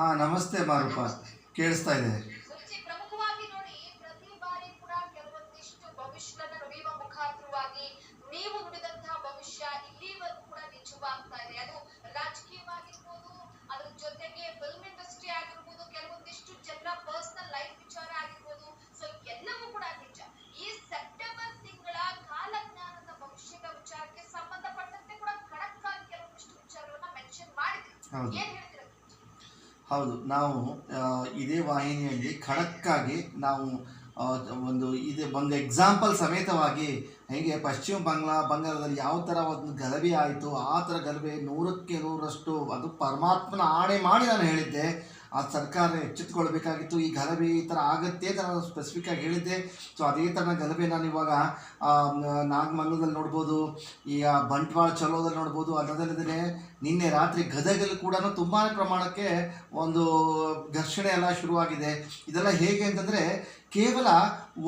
ಹಾ ನಮಸ್ತೆ ಮಾರುಪ. ಕೇಳಿಸ್ತಾ ಇದೆ. ಗುರುಜಿ ಪ್ರಮುಖವಾಗಿ ನೋಡಿ ಪ್ರತಿ ಬಾರಿ ಕೂಡ ಕೆಲವೊಂದಿಷ್ಟು ಭವಿಷ್ಯಗಳನ್ನ ನುಡಿಯುವ ನೀವು ನುಡಿದಂತಹ ಭವಿಷ್ಯ ಇಲ್ಲಿವರೆಗೂ ಕೂಡ ನಿಜವಾಗ್ತಾ ಇದೆ. ಅದು ರಾಜಕೀಯವಾಗಿರ್ಬೋದು ಅದ್ರ ಜೊತೆಗೆ ಫಿಲ್ಮ್ ಇಂಡಸ್ಟ್ರಿ ಆಗಿರ್ಬೋದು ಕೆಲವೊಂದಿಷ್ಟು ಜನರ ಪರ್ಸನಲ್ ಲೈಫ್ ವಿಚಾರ ಆಗಿರ್ಬೋದು ಸೊ ಎಲ್ಲವೂ ಕೂಡ ನಿಜ. ಈ ಸೆಪ್ಟೆಂಬರ್ ತಿಂಗಳ ಕಾಲಜ್ಞಾನದ ಭವಿಷ್ಯದ ವಿಚಾರಕ್ಕೆ ಸಂಬಂಧಪಟ್ಟಂತೆ ಕೂಡ ಖಡಕ್ ಆಗಿ ಕೆಲವೊಂದಿಷ್ಟು ವಿಚಾರಗಳನ್ನ ಮೆನ್ಷನ್ ಮಾಡಿದ್ರಿ. ಹೌದು. ಹೌದು, ನಾವು ಇದೇ ವಾಹಿನಿಯಲ್ಲಿ ಖಡಕ್ಕಾಗಿ ನಾವು ಒಂದು ಇದೆ, ಒಂದು ಎಕ್ಸಾಂಪಲ್ ಸಮೇತವಾಗಿ ಹೇಗೆ ಪಶ್ಚಿಮ ಬಂಗಾಳ ಬಂಗಾಳದಲ್ಲಿ ಯಾವ ಥರ ಒಂದು ಗಲಭೆ ಆಯಿತು, ಆ ಥರ ಗಲಭೆ ನೂರಕ್ಕೆ ನೂರಷ್ಟು ಅದು ಪರಮಾತ್ಮನ ಆಣೆ ಮಾಡಿ ನಾನು ಹೇಳಿದ್ದೆ. ಆ ಸರ್ಕಾರ ಎಚ್ಚೆತ್ಕೊಳ್ಬೇಕಾಗಿತ್ತು ಈ ಗಲಭೆ ಈ ಥರ ಆಗತ್ತೆ ಅಂತ ನಾನು ಸ್ಪೆಸಿಫಿಕ್ ಆಗಿ ಹೇಳಿದ್ದೆ. ಸೊ ಅದೇ ಥರ ಗಲಭೆ ನಾನು ಇವಾಗ ನಾಗಮಂಗಲದಲ್ಲಿ ನೋಡ್ಬೋದು ಈಗ ಬಂಟ್ವಾಳ ಚಲೋದಲ್ಲಿ ನೋಡ್ಬೋದು ಅದಲ್ಲದೆ ನಿನ್ನೆ ರಾತ್ರಿ ಗದಗಲ್ಲಿ ಕೂಡ ತುಂಬಾ ಪ್ರಮಾಣಕ್ಕೆ ಒಂದು ಘರ್ಷಣೆ ಎಲ್ಲ ಶುರುವಾಗಿದೆ. ಇದೆಲ್ಲ ಹೇಗೆ ಅಂತಂದರೆ ಕೇವಲ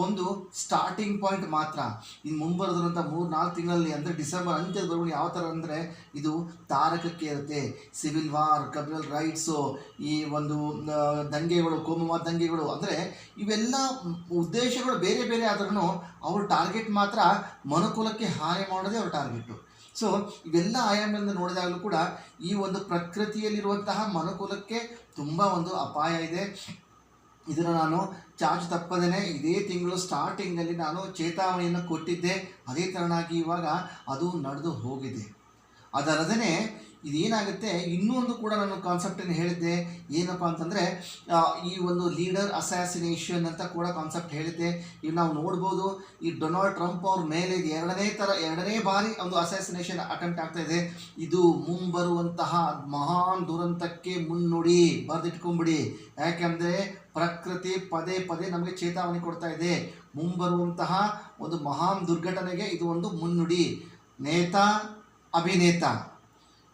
ಒಂದು ಸ್ಟಾರ್ಟಿಂಗ್ ಪಾಯಿಂಟ್ ಮಾತ್ರ. ಇನ್ನು ಮುಂಬರೋದ್ರಂಥ ಮೂರು ನಾಲ್ಕು ತಿಂಗಳಲ್ಲಿ ಅಂದರೆ ಡಿಸೆಂಬರ್ ಅಂತ್ಯದವರೆಗೂ ಯಾವ ಥರ ಅಂದರೆ ಇದು ತಾರಕಕ್ಕೆ ಇರುತ್ತೆ. ಸಿವಿಲ್ ವಾರ್ ಕಮ್ಯುನಲ್ ರೈಟ್ಸು ಈ ಒಂದು ದಂಗೆಗಳು ಕೋಮುವಾದ ದಂಗೆಗಳು ಅಂದರೆ ಇವೆಲ್ಲ ಉದ್ದೇಶಗಳು ಬೇರೆ ಬೇರೆ ಆದ್ರೂ ಅವ್ರ ಟಾರ್ಗೆಟ್ ಮಾತ್ರ ಮನುಕುಲಕ್ಕೆ ಹಾನಿ ಮಾಡೋದೇ ಅವ್ರ ಟಾರ್ಗೆಟು ಸೊ ಇವೆಲ್ಲ ಆಯಾಮದಿಂದ ನೋಡಿದಾಗಲೂ ಕೂಡ ಈ ಒಂದು ಪ್ರಕೃತಿಯಲ್ಲಿರುವಂತಹ ಮನುಕುಲಕ್ಕೆ ತುಂಬ ಒಂದು ಅಪಾಯ ಇದೆ. ಇದನ್ನು ನಾನು ಚಾರ್ಜ್ ತಪ್ಪದೇ ಇದೇ ತಿಂಗಳು ಸ್ಟಾರ್ಟಿಂಗಲ್ಲಿ ನಾನು ಚೇತಾವಣೆಯನ್ನು ಕೊಟ್ಟಿದ್ದೆ. ಅದೇ ಥರನಾಗಿ ಇವಾಗ ಅದು ನಡೆದು ಹೋಗಿದೆ. ಅದಲ್ಲದೇ ಇದೇನಾಗುತ್ತೆ, ಇನ್ನೊಂದು ಕೂಡ ನಾನು ಕಾನ್ಸೆಪ್ಟನ್ನು ಹೇಳಿದ್ದೆ. ಏನಪ್ಪ ಅಂತಂದರೆ ಈ ಒಂದು ಲೀಡರ್ ಅಸಾಸಿನೇಷನ್ ಅಂತ ಕೂಡ ಕಾನ್ಸೆಪ್ಟ್ ಹೇಳಿದ್ದೆ. ಈಗ ನಾವು ನೋಡ್ಬೋದು, ಈ ಡೊನಾಲ್ಡ್ ಟ್ರಂಪ್ ಅವ್ರ ಮೇಲೆ ಎರಡನೇ ಥರ ಎರಡನೇ ಬಾರಿ ಒಂದು ಅಸಾಸಿನೇಷನ್ ಅಟೆಂಪ್ಟ್ ಆಗ್ತಾ ಇದೆ. ಇದು ಮುಂಬರುವಂತಹ ಮಹಾನ್ ದುರಂತಕ್ಕೆ ಮುನ್ನುಡಿ ಬರೆದಿಟ್ಕೊಂಬಿಡಿ. ಯಾಕೆಂದರೆ, ಪ್ರಕೃತಿ ಪದೇ ಪದೇ ನಮಗೆ ಚೇತಾವಣೆ ಕೊಡ್ತಾ ಇದೆ. ಮುಂಬರುವಂತಹ ಒಂದು ಮಹಾನ್ ದುರ್ಘಟನೆಗೆ ಇದು ಒಂದು ಮುನ್ನುಡಿ. ನೇತ ಅಭಿನೇತ.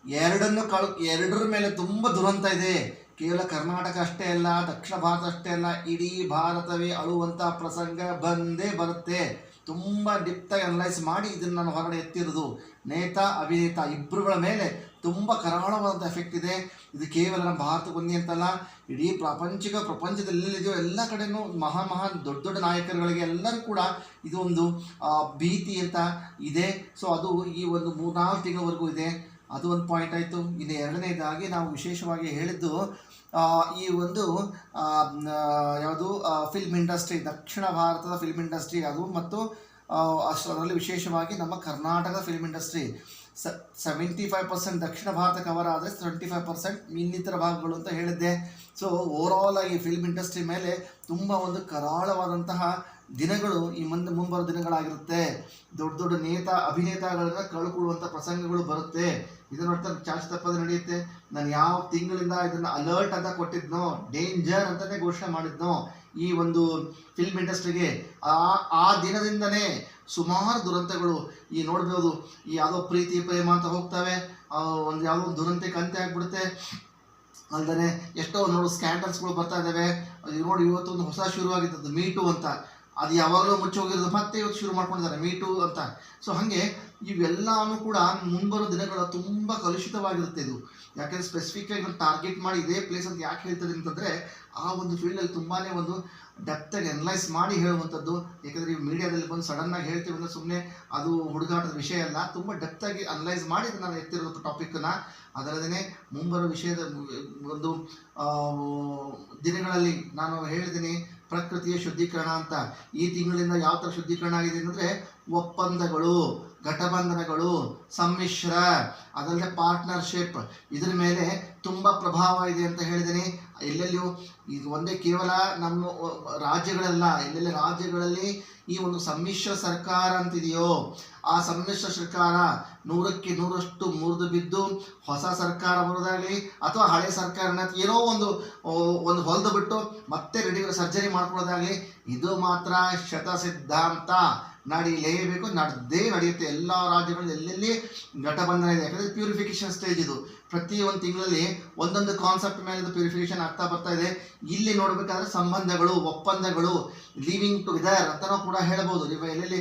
ಎರಡನ್ನು ಕಳ್, ಎರಡರ ಮೇಲೆ ತುಂಬ ದುರಂತ ಇದೆ. ಕೇವಲ ಕರ್ನಾಟಕ ಅಷ್ಟೇ ಅಲ್ಲ, ದಕ್ಷಿಣ ಭಾರತ ಅಷ್ಟೇ ಅಲ್ಲ, ಇಡೀ ಭಾರತವೇ ಅಳುವಂಥ ಪ್ರಸಂಗ ಬಂದೇ ಬರುತ್ತೆ. ತುಂಬ ಡಿಪ್ತಾಗಿ ಅನಲೈಸ್ ಮಾಡಿ ಇದನ್ನು ನಾನು ಹೊರಗಡೆ ಎತ್ತಿರೋದು. ನೇತ ಅಭಿನೇತ ಇಬ್ಬರುಗಳ ಮೇಲೆ ತುಂಬ ಕರಾಳವಾದಂಥ ಎಫೆಕ್ಟ್ ಇದೆ. ಇದು ಕೇವಲ ನಮ್ಮ ಭಾರತಕ್ಕೆ ಒಂದೇ ಅಂತಲ್ಲ, ಇಡೀ ಪ್ರಾಪಂಚಿಕ ಪ್ರಪಂಚದಲ್ಲಿದೆಯೋ ಎಲ್ಲ ಕಡೆಯೂ ಮಹಾ ಮಹಾನ್ ದೊಡ್ಡ ದೊಡ್ಡ ನಾಯಕರುಗಳಿಗೆ ಎಲ್ಲರೂ ಕೂಡ ಇದು ಒಂದು ಭೀತಿ ಅಂತ ಇದೆ. ಸೊ ಅದು ಈ ಒಂದು ಮೂರ್ನಾಲ್ಕು ತಿಂಗಳವರೆಗೂ ಇದೆ. ಅದು ಒಂದು ಪಾಯಿಂಟ್ ಆಯಿತು. ಇನ್ನು ಎರಡನೇದಾಗಿ ನಾವು ವಿಶೇಷವಾಗಿ ಹೇಳಿದ್ದು ಈ ಒಂದು ಯಾವುದು ಫಿಲ್ಮ್ ಇಂಡಸ್ಟ್ರಿ ದಕ್ಷಿಣ ಭಾರತದ ಫಿಲ್ಮ್ ಇಂಡಸ್ಟ್ರಿ ಅದು ಮತ್ತು ಅಷ್ಟರಲ್ಲಿ ವಿಶೇಷವಾಗಿ ನಮ್ಮ ಕರ್ನಾಟಕದ film industry seventy five percent ದಕ್ಷಿಣ ಭಾರತ ಕವರ್ ಆದರೆ ಟ್ವೆಂಟಿ ಫೈವ್ ಪರ್ಸೆಂಟ್ ಇನ್ನಿತರ ಭಾಗಗಳು ಅಂತ ಹೇಳಿದ್ದೆ. ಸೊ ಓವರಾಲ್ ಆಗಿ ಫಿಲ್ಮ್ ಇಂಡಸ್ಟ್ರಿ ಮೇಲೆ ತುಂಬ ಒಂದು ಕರಾಳವಾದಂತಹ ದಿನಗಳು ಈ ಮುಂದೆ ಮುಂಬರುವ ದಿನಗಳಾಗಿರುತ್ತೆ. ದೊಡ್ಡ ದೊಡ್ಡ ನೇತ, ಅಭಿನೇತಾಗಳನ್ನ ಕಳ್ಕೊಳ್ಳುವಂಥ ಪ್ರಸಂಗಗಳು ಬರುತ್ತೆ. ಇದನ್ನ ನೋಡ್ತಾ ಚಾರ್ಜ್ ತಪ್ಪದ ನಡೆಯುತ್ತೆ. ನಾನು ಯಾವ ತಿಂಗಳಿಂದ ಇದನ್ನ ಅಲರ್ಟ್ ಅಂತ ಕೊಟ್ಟಿದ್ನೋ ಡೇಂಜರ್ ಅಂತಲೇ ಘೋಷಣೆ ಮಾಡಿದ್ನೋ, ಈ ಒಂದು ಫಿಲ್ಮ್ ಇಂಡಸ್ಟ್ರಿಗೆ ಆ ಆ ದಿನದಿಂದನೇ ಸುಮಾರು ದುರಂತಗಳು ಈ ನೋಡ್ಬೋದು. ಈ ಯಾವುದೋ ಪ್ರೀತಿ, ಪ್ರೇಮ ಅಂತ ಹೋಗ್ತವೆ. ಒಂದು ಯಾವುದೋ ದುರಂತಕ್ಕೆ ಅಂತ್ಯ ಆಗಿಬಿಡುತ್ತೆ. ಅಲ್ಲದೆ ಎಷ್ಟೋ ನೋಡು ಸ್ಕ್ಯಾಂಡಲ್ಸ್ಗಳು ಬರ್ತಾ ಇದ್ದಾವೆ ನೋಡಿ ಇವತ್ತೊಂದು ಹೊಸ ಶುರುವಾಗಿದ್ದದ್ದು ಮೀಟು ಅಂತ. ಅದು ಯಾವಾಗಲೂ ಮುಚ್ಚಿ ಹೋಗಿರೋದು ಮತ್ತೆ ಇವತ್ತು ಶುರು ಮಾಡ್ಕೊಂಡಿದ್ದಾರೆ ಮೀಟು ಅಂತ. ಸೊ ಹಾಗೆ ಇವೆಲ್ಲವೂ ಕೂಡ ಮುಂಬರೋ ದಿನಗಳ ತುಂಬ ಕಲುಷಿತವಾಗಿರುತ್ತೆ ಇದು. ಯಾಕೆಂದ್ರೆ ಸ್ಪೆಸಿಫಿಕ್ ಆಗಿ ಟಾರ್ಗೆಟ್ ಮಾಡಿ ಇದೇ ಪ್ಲೇಸ್ ಅಂತ ಯಾಕೆ ಹೇಳ್ತಾರೆ ಅಂತಂದರೆ, ಆ ಒಂದು ಫೀಲ್ಡಲ್ಲಿ ತುಂಬಾ ಒಂದು ಡೆಪ್ತಾಗಿ ಅನಲೈಸ್ ಮಾಡಿ ಹೇಳುವಂಥದ್ದು. ಯಾಕಂದರೆ ಈ ಮೀಡಿಯಾದಲ್ಲಿ ಬಂದು ಸಡನ್ನಾಗಿ ಹೇಳ್ತೀವಿ ಅಂದರೆ ಸುಮ್ಮನೆ ಅದು ಹುಡುಗಾಟದ ವಿಷಯ ಅಲ್ಲ, ತುಂಬ ಆಗಿ ಅನಲೈಸ್ ಮಾಡಿ ನಾನು ಎತ್ತಿರೋದು ಟಾಪಿಕ್ಕನ್ನು ಅದಲ್ಲದೆ ಮುಂಬರೋ ವಿಷಯದ ಒಂದು ದಿನಗಳಲ್ಲಿ ನಾನು ಹೇಳಿದ್ದೀನಿ ಪ್ರಕೃತಿಯ ಶುದ್ಧೀಕರಣ ಅಂತ. ಈ ತಿಂಗಳಿಂದ ಯಾವ ಥರ ಶುದ್ಧೀಕರಣ ಆಗಿದೆ ಅಂದರೆ ಒಪ್ಪಂದಗಳು, ಘಟಬಂಧನಗಳು, ಸಮ್ಮಿಶ್ರ, ಅದಲ್ಲದೆ ಪಾರ್ಟ್ನರ್ಶಿಪ್. ಇದ್ರ ಮೇಲೆ ತುಂಬ ಪ್ರಭಾವ ಇದೆ ಅಂತ ಹೇಳಿದ್ದೀನಿ ಎಲ್ಲೆಲ್ಲಿಯೂ, ಇದು ಒಂದೇ ಕೇವಲ ನಮ್ಮ ರಾಜ್ಯಗಳಲ್ಲ, ಎಲ್ಲೆಲ್ಲಿ ರಾಜ್ಯಗಳಲ್ಲಿ ಈ ಒಂದು ಸಮ್ಮಿಶ್ರ ಸರ್ಕಾರ ಅಂತಿದೆಯೋ? ಆ ಸಮ್ಮಿಶ್ರ ಸರ್ಕಾರ ನೂರಕ್ಕೆ ನೂರಷ್ಟು ಮುರಿದು ಬಿದ್ದು ಹೊಸ ಸರ್ಕಾರ ಬರೋದಾಗಲಿ ಅಥವಾ ಹಳೆ ಸರ್ಕಾರನ ಏನೋ ಒಂದು ಒಂದು ಹೊಲ್ದು ಬಿಟ್ಟು ಮತ್ತೆ ರೆಡಿ ಸರ್ಜರಿ ಮಾಡ್ಕೊಳ್ಳೋದಾಗಲಿ, ಇದು ಮಾತ್ರ ಶತಸಿದ್ಧಾಂತ. ನಡೀಲೇಬೇಕು ನಡೆದೇ ನಡೆಯುತ್ತೆ. ಎಲ್ಲ ರಾಜ್ಯಗಳಲ್ಲಿ ಎಲ್ಲೆಲ್ಲಿ ಘಟಬಂಧನ ಇದೆ, ಯಾಕಂದರೆ ಪ್ಯೂರಿಫಿಕೇಶನ್ ಸ್ಟೇಜ್ ಇದು. ಪ್ರತಿ ಒಂದು ತಿಂಗಳಲ್ಲಿ ಒಂದೊಂದು ಕಾನ್ಸೆಪ್ಟ್ ಮೇಲೆ ಇದು ಪ್ಯೂರಿಫಿಕೇಶನ್ ಆಗ್ತಾ ಬರ್ತಾ ಇದೆ. ಇಲ್ಲಿ ನೋಡ್ಬೇಕಾದ್ರೆ ಸಂಬಂಧಗಳು, ಒಪ್ಪಂದಗಳು ಲಿವಿಂಗ್ ಟುಗೆದರ್ ಅಂತಲೂ ಕೂಡ ಹೇಳ್ಬೋದು. ನೀವು ಎಲ್ಲೆಲ್ಲಿ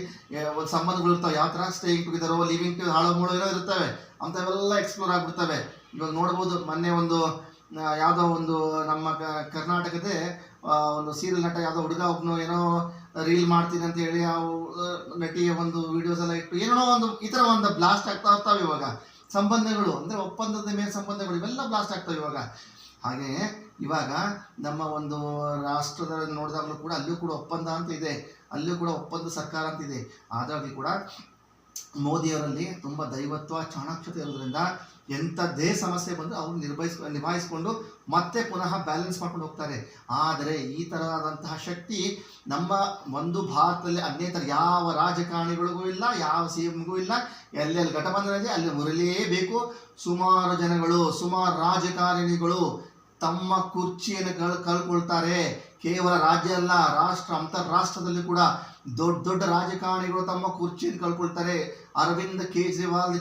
ಒಂದು ಸಂಬಂಧಗಳು ಇರ್ತಾವೆ, ಯಾವ ಥರ ಸ್ಟೇಯಿಂಗ್ ಟುಗೆದರೋ ಲಿವಿಂಗ್ ಟು ಹಾಳು, ಮೂಳು ಇರೋ ಇರ್ತವೆ. ಅಂಥವೆಲ್ಲ ಎಕ್ಸ್ಪ್ಲೋರ್ ಆಗಿಬಿಡ್ತವೆ. ಇವಾಗ ನೋಡ್ಬೋದು ಮೊನ್ನೆ ಒಂದು ಯಾವುದೋ ಒಂದು ನಮ್ಮ ಕರ್ನಾಟಕದ ಒಂದು ಸೀರಿಯಲ್ ನಟ ಯಾವುದೋ ಹುಡುಗ ಒಬ್ಬನು ಏನೋ ರೀಲ್ ಮಾಡ್ತೀನಿ ಅಂತ ಹೇಳಿ ಆ ನಟಿಯ ಒಂದು ವಿಡಿಯೋಸ್ ಎಲ್ಲ ಇಟ್ಟು ಏನೋ ಒಂದು ಈ ಥರ ಒಂದು ಬ್ಲಾಸ್ಟ್ ಆಗ್ತಾ ಇರ್ತಾವೆ ಇವಾಗ. ಸಂಬಂಧಗಳು, ಅಂದರೆ ಒಪ್ಪಂದದ ಮೇಲೆ ಸಂಬಂಧಗಳು ಇವೆಲ್ಲ ಬ್ಲಾಸ್ಟ್ ಆಗ್ತವೆ ಇವಾಗ. ಹಾಗೆ ಇವಾಗ ನಮ್ಮ ಒಂದು ರಾಷ್ಟ್ರದ ನೋಡಿದಾಗಲೂ ಕೂಡ ಅಲ್ಲೂ ಕೂಡ ಒಪ್ಪಂದ ಅಂತ ಇದೆ. ಅಲ್ಲೂ ಕೂಡ ಒಪ್ಪಂದ ಸರ್ಕಾರ ಅಂತ ಇದೆ. ಆದಾಗ್ಲೂ ಕೂಡ ಮೋದಿಯವರಲ್ಲಿ ತುಂಬ ದೈವತ್ವ, ಚಾಣಾಕ್ಷತೆ ಇರೋದ್ರಿಂದ ಎಂಥದ್ದೇ ಸಮಸ್ಯೆ ಬಂದರೂ ಅವ್ರು ನಿರ್ವಹಿಸ್ ನಿಭಾಯಿಸ್ಕೊಂಡು ಮತ್ತೆ ಪುನಃ ಬ್ಯಾಲೆನ್ಸ್ ಮಾಡ್ಕೊಂಡು ಹೋಗ್ತಾರೆ. ಆದರೆ ಈ ಥರದಂತಹ ಶಕ್ತಿ ನಮ್ಮ ಒಂದು ಭಾರತದಲ್ಲಿ ಅನ್ಯತರ ಯಾವ ರಾಜಕಾರಣಿಗಳಿಗೂ ಇಲ್ಲ, ಯಾವ ಸಿ ಎಂಗೂ ಇಲ್ಲ. ಎಲ್ಲೆಲ್ಲಿ ಘಟಬಂಧನ ಇದೆ ಅಲ್ಲಿ ಮುರಲೇಬೇಕು. ಸುಮಾರು ಜನಗಳು, ಸುಮಾರು ರಾಜಕಾರಣಿಗಳು ತಮ್ಮ ಕುರ್ಚಿಯನ್ನು ಕಳ್, ಕಳ್ಕೊಳ್ತಾರೆ. ಕೇವಲ ರಾಜ್ಯ ಅಲ್ಲ, ರಾಷ್ಟ್ರ ಅಂತಾರಾಷ್ಟ್ರದಲ್ಲಿ ಕೂಡ ದೊಡ್ಡ ದೊಡ್ಡ ರಾಜಕಾರಣಿಗಳು ತಮ್ಮ ಕುರ್ಚಿಯನ್ನು ಕಳ್ಕೊಳ್ತಾರೆ. ಅರವಿಂದ್ ಕೇಜ್ರಿವಾಲ್